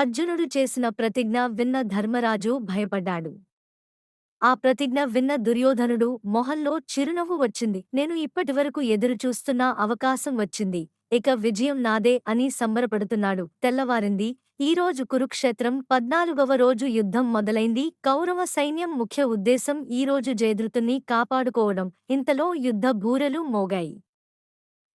అర్జునుడు చేసిన ప్రతిజ్ఞ విన్న ధర్మరాజు భయపడ్డాడు. ఆ ప్రతిజ్ఞ విన్న దుర్యోధనుడు మొహంలో చిరునవ్వు వచ్చింది. నేను ఇప్పటివరకు ఎదురుచూస్తున్న అవకాశం వచ్చింది. ఇక విజయం నాదే అని సంబరపడుతున్నాడు. తెల్లవారింది. ఈరోజు కురుక్షేత్రం పద్నాలుగవ రోజు యుద్ధం మొదలైంది. కౌరవ సైన్యం ముఖ్య ఉద్దేశం ఈరోజు జయదృతుణ్ణి కాపాడుకోవడం. ఇంతలో యుద్ధ బూరెలు మోగాయి.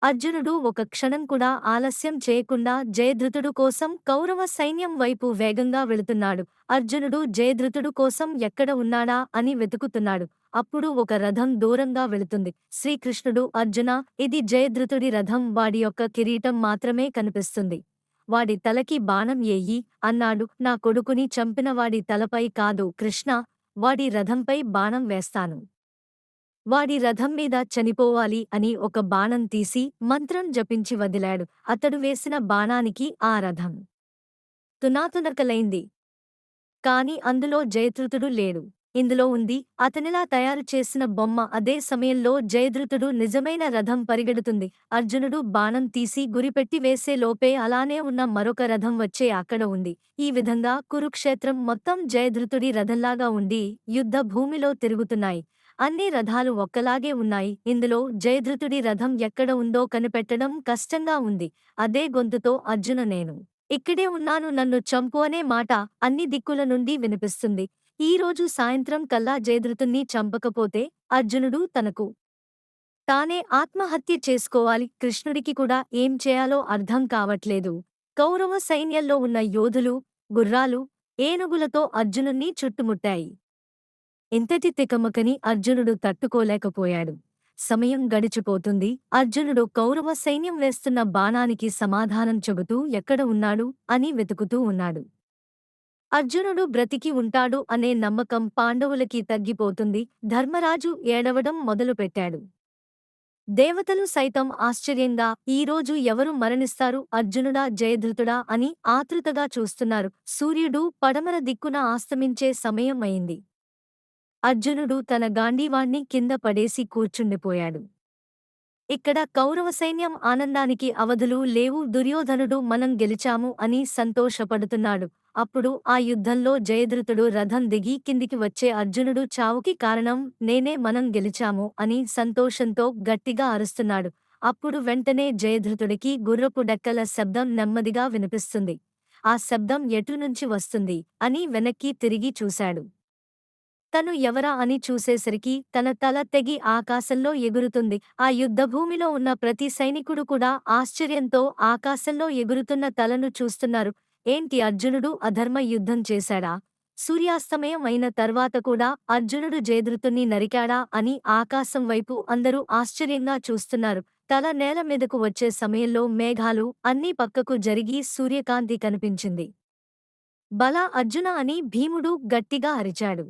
అర్జునుడు ఒక క్షణం కూడా ఆలస్యం చేయకుండా జయధృతుడు కోసం కౌరవ సైన్యం వైపు వేగంగా వెళుతున్నాడు. అర్జునుడు జయధృతుడు కోసం ఎక్కడ ఉన్నాడా అని వెతుకుతున్నాడు. అప్పుడు ఒక రథం దూరంగా వెళుతుంది. శ్రీకృష్ణుడు అర్జున ఇది జయధృతుడి రథం. వాడి యొక్క కిరీటం మాత్రమే కనిపిస్తుంది. వాడి తలకి బాణం ఏయి అన్నాడు. నా కొడుకుని చంపిన వాడి తలపై కాదు కృష్ణ వాడి రథంపై బాణం వేస్తాను. వాడి రథం మీద చనిపోవాలి అని ఒక బాణం తీసి మంత్రం జపించి వదిలాడు. అతడు వేసిన బాణానికి ఆ రథం తునాతునకలైంది. కాని అందులో జయధృతుడు లేడు. ఇందులో ఉంది అతనిలా తయారు చేసిన బొమ్మ. అదే సమయంలో జయధృతుడు నిజమైన రథం పరిగెడుతుంది. అర్జునుడు బాణం తీసి గురిపెట్టి వేసే లోపే అలానే ఉన్న మరొక రథం వచ్చే అక్కడ ఉంది. ఈ విధంగా కురుక్షేత్రం మొత్తం జయధృతుడి రథంలాగా ఉండి యుద్ధ భూమిలో తిరుగుతున్నాయి. అన్ని రథాలు ఒక్కలాగే ఉన్నాయి. ఇందులో జయధృతుడి రథం ఎక్కడ ఉందో కనిపెట్టడం కష్టంగా ఉంది. అదే గొంతుతో అర్జున నేను ఇక్కడే ఉన్నాను నన్ను చంపు అనే మాట అన్ని దిక్కుల నుండి వినిపిస్తుంది. ఈరోజు సాయంత్రం కల్లా జయధృతుణ్ణి చంపకపోతే అర్జునుడు తనకు తానే ఆత్మహత్య చేసుకోవాలి. కృష్ణుడికి కూడా ఏం చేయాలో అర్థం కావట్లేదు. కౌరవ సైన్యంలో ఉన్న యోధులు గుర్రాలు ఏనుగులతో అర్జునుణ్ణి చుట్టుముట్టాయి. ఇంతటి తికమకని అర్జునుడు తట్టుకోలేకపోయాడు. సమయం గడిచిపోతుంది. అర్జునుడు కౌరవ సైన్యం వేస్తున్న బాణానికి సమాధానం చెబుతూ ఎక్కడ ఉన్నాడు? అని వెతుకుతూ ఉన్నాడు. అర్జునుడు బ్రతికి ఉంటాడు అనే నమ్మకం పాండవులకి తగ్గిపోతుంది. ధర్మరాజు ఏడవడం మొదలుపెట్టాడు. దేవతలు సైతం ఆశ్చర్యంగా ఈరోజు ఎవరు మరణిస్తారు? అర్జునుడా జయధృతుడా అని ఆతృతగా చూస్తున్నారు. సూర్యుడు పడమర దిక్కున ఆస్తమించే సమయం అయింది. అర్జునుడు తన గాంధీవాణ్ణి కింద పడేసి కూర్చుండిపోయాడు. ఇక్కడ కౌరవ సైన్యం ఆనందానికి అవధులు లేవు దుర్యోధనుడు మనం గెలిచాము అని సంతోషపడుతున్నాడు. అప్పుడు ఆ యుద్ధంలో జయధృతుడు రథం దిగి కిందికి వచ్చే అర్జునుడు చావుకి కారణం నేనే మనం గెలిచాము అని సంతోషంతో గట్టిగా అరుస్తున్నాడు. అప్పుడు వెంటనే జయధృతుడికి గుర్రపు డెక్కల శబ్దం నెమ్మదిగా వినిపిస్తుంది. ఆ శబ్దం ఎటునుంచి వస్తుంది? అని వెనక్కి తిరిగి చూశాడు. తను ఎవరా అని చూసేసరికి తన తల తెగి ఆకాశంలో ఎగురుతుంది. ఆ యుద్ధభూమిలో ఉన్న ప్రతి సైనికుడు కూడా ఆశ్చర్యంతో ఆకాశంలో ఎగురుతున్న తలను చూస్తున్నారు. ఏంటి అర్జునుడు అధర్మ యుద్ధం చేశాడా? సూర్యాస్తమయం అయిన తర్వాత కూడా అర్జునుడు జయదృతుణ్ణి నరికాడా అని ఆకాశం వైపు అందరూ ఆశ్చర్యంగా చూస్తున్నారు. తల నేల మీదకు వచ్చే సమయంలో మేఘాలు అన్నీ పక్కకు జరిగి సూర్యకాంతి కనిపించింది. బల అర్జున అని భీముడు గట్టిగా అరిచాడు.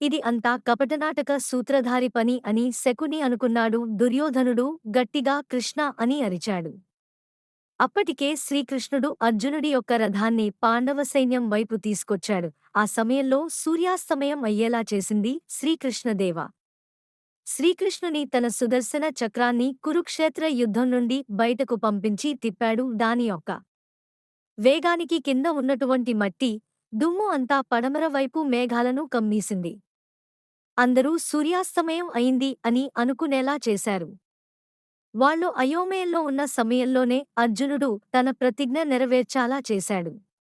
ఇది అంతా కపటనాటక సూత్రధారి పని అని శకుని అనుకున్నాడు దుర్యోధనుడు గట్టిగా కృష్ణ అని అరిచాడు. అప్పటికే శ్రీకృష్ణుడు అర్జునుడి యొక్క రథాన్ని పాండవ సైన్యం వైపు తీసుకొచ్చాడు. ఆ సమయంలో సూర్యాస్తమయం అయ్యేలా చేసింది శ్రీకృష్ణదేవ. శ్రీకృష్ణుని తన సుదర్శన చక్రాన్ని కురుక్షేత్ర యుద్ధం నుండి బయటకు పంపించి తిప్పాడు దాని యొక్క వేగానికి కింద ఉన్నటువంటి మట్టి దుమ్ము అంతా పడమర వైపు మేఘాలను కమ్మీసింది. అందరూ సూర్యాస్తమయం అయింది అని అనుకునేలా చేశారు. వాళ్ళు అయోమయంలో ఉన్న సమయంలోనే అర్జునుడు తన ప్రతిజ్ఞ నెరవేర్చాలా చేశాడు.